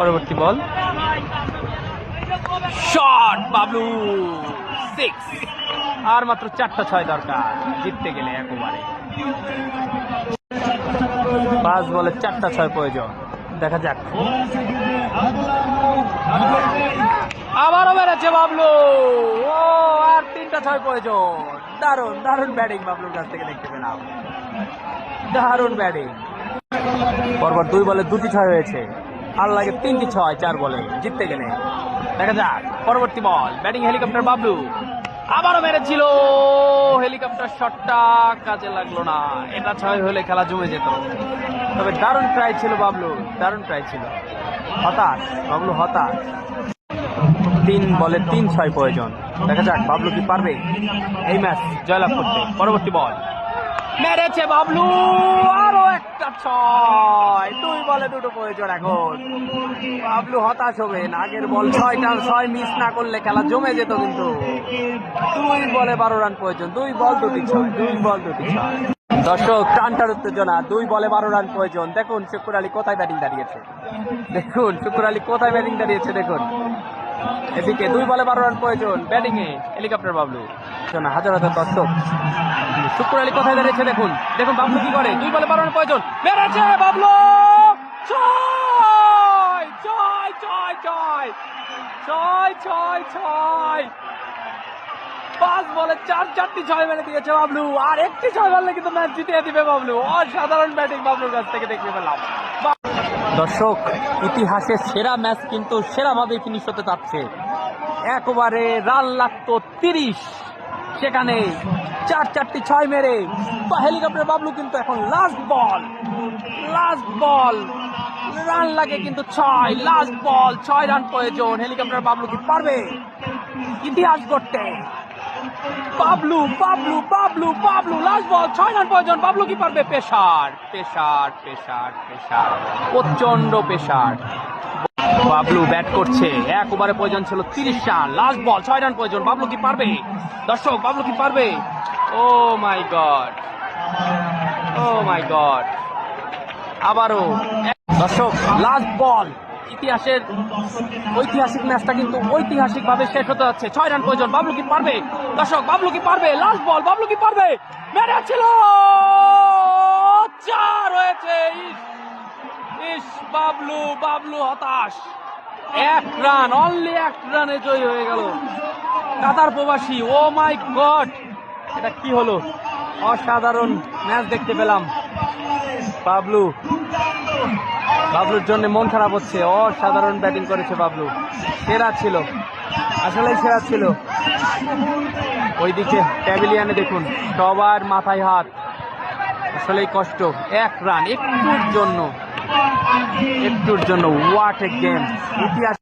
পরবর্তী ball. Shot, Bablu. Six আর মাত্র চারটা ছয় দরকার। জিততে গেলে একেবারে। পাঁচ বলে চারটা ছয় প্রয়োজন। দেখা যাক। আবারও বেড়েছে বাবলু। ও, আর তিনটা ছয় প্রয়োজন। দারুণ দারুণ ব্যাটিং বাবলুর কাছ থেকে দেখতে পেলাম। দারুণ ব্যাটিং। পরপর দুই বলে দুটি ছয় হয়েছে। আর লাগে তিনটি ছয় চার বলে জিততে গেলে। দেখা যাক, পরবর্তী বল। Batting helicopter Bablu. আবারও মেরেছিল। হেলিকপ্টার শটটা কাজে লাগল না। এটা ছয় হলে খেলা জমে যেত। তবে দারুণ ট্রাই ছিল বাবলু, দারুণ ট্রাই ছিল। হতাশ, বাবলু হতাশ। তিন বলে তিন ছয় প্রয়োজন। দেখা যাক, বাবলু কি পারবে এই ম্যাচ জয়লাভ করতে। পরবর্তী বল। মেরেছে বাবলু একটা ছয়। দুই বলে দুটো প্রয়োজন এখন। বাবলু হতাশ হবেন। আগের বল ছয়টা ছয় মিস না করলে খেলা জমে যেত কিন্তু। দুই বলে বারো রান প্রয়োজন। দুই বল দুটি ছয়, দুই বল দুটি ছয়। দর্শক, টানটার উত্তেজনা। দুই বলে বারো রান প্রয়োজন। দেখুন শুকুর আলী কোথায় ব্যাটিং দাঁড়িয়েছে। দেখুন, শুকুর আলী কোথায় ব্যাটিং দাঁড়িয়েছে, দেখুন। এদিকে দুই বলে বারো রান প্রয়োজন। ব্যাটিং এ হেলিকপ্টার বাবলু শোনা হাজার হাজার দর্শক। শুক্র আলী কোথায় দাঁড়িয়েছে দেখুন। দেখুন বাবলু কি করে, দুই বলে বারো রান প্রয়োজন। বেড়েছে বাবলু! ছয় ছয় ছয় ছয় ছয় ছয় ছয় পাঁচ বলে চার চারটি ছয় মেরে দিয়েছে বাবলু। আর একটি ছয় মারলে কিন্তু ম্যাচ জিতিয়ে দিবে বাবলু। অসাধারণ ব্যাটিং বাবলুর কাছ থেকে দেখতে পেলাম। দর্শক, ইতিহাসে সেরা ম্যাচ কিন্তু সেরাভাবে ফিনিশ হতে যাচ্ছে একবারে রান লাগতো তিরিশ। সেখানে চার চারটি ছয় মেরে বা হেলিকপ্টার বাবলু কিন্তু এখন last ball last ball run লাগে কিন্তু ছয় লাস্ট বল ছয় রান প্রয়োজন, হেলিকপ্টার বাবলু কি পারবে? ইতিহাস করতে বাবলু বাবলু বাবলু বাবলু লাস্ট বল ছয় রান প্রয়োজন, বাবলু কি পারবে? পেশার পেশার পেশার পেশার প্রচণ্ড পেশার। বাবলু ব্যাট করছে। এক ওভারে প্রয়োজন ছিল তিরিশ রান। লাস্ট বল ছয় রান প্রয়োজন। বাবলু কি পারবে? দর্শক, বাবলু কি পারবে? Oh my god. Oh my God. আবারও দর্শক লাস্ট বল ইতিহাসের ঐতিহাসিক ম্যাচটা কিন্তু ঐতিহাসিক ভাবে শেষ হতে যাচ্ছে। ছয় রান প্রয়োজন। বাবলু কি পারবে? দর্শক, বাবলু কি পারবে? লাস্ট বল বাবলু কি পারবে? মেরেছিল বাবলু বাবলু হতাশ। এক রান অনলি এক রানে জয়ী হয়ে গেল। কাতার প্রবাসী, ও মাই গড! এটা কি হলো? অসাধারণ ম্যাচ দেখতে পেলাম। বাবলু। বাবলুর জন্য মন খারাপ হচ্ছে। অসাধারণ ব্যাটিং করেছে বাবলু। সেরা ছিল। আসলেই সেরা ছিল। ওইদিকে প্যাভিলিয়ানে দেখুন, সবার মাথায় হাত। আসলেই কষ্ট। এক রান একটুর জন্য। একটুর জন্য ওয়াট এ গেম ইতিহাস